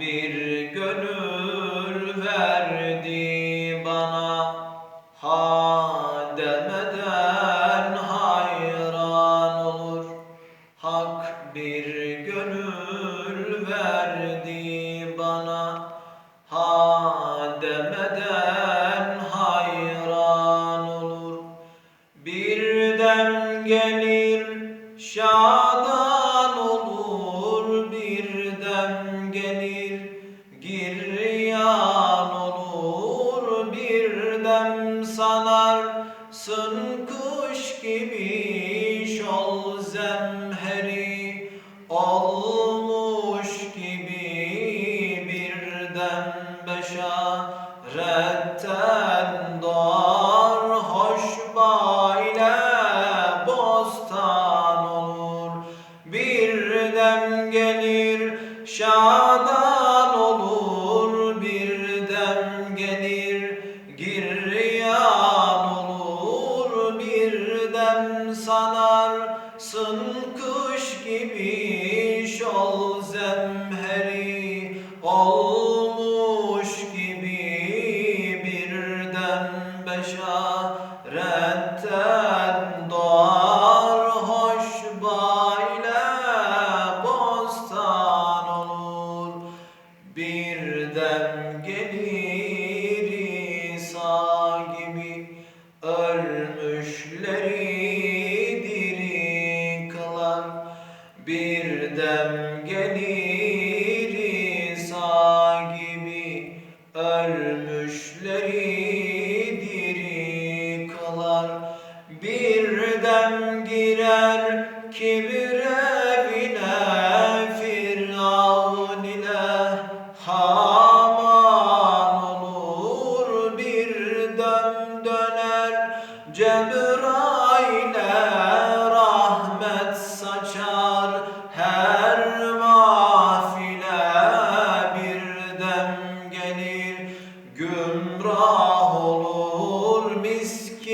bir gönül verdi bana. Ha demeden hayran olur. Hak bir gönül verdi bana. Ha demeden hayran olur. Birden gelir şadan gibi şol zemheri olmuş gibi birden beşaretten Özlem sanarsın kuş gibi Şol zemheri olmuş gibi Birden beşa beşaretten doğar. Hoş bayla bostan olur Birden gelir ölmüşler. bir dem gelir İsa gibi ölmüşleri diri kalar Birdem girer kibir evine firavun ile haman olur. Bir dem döner cebrail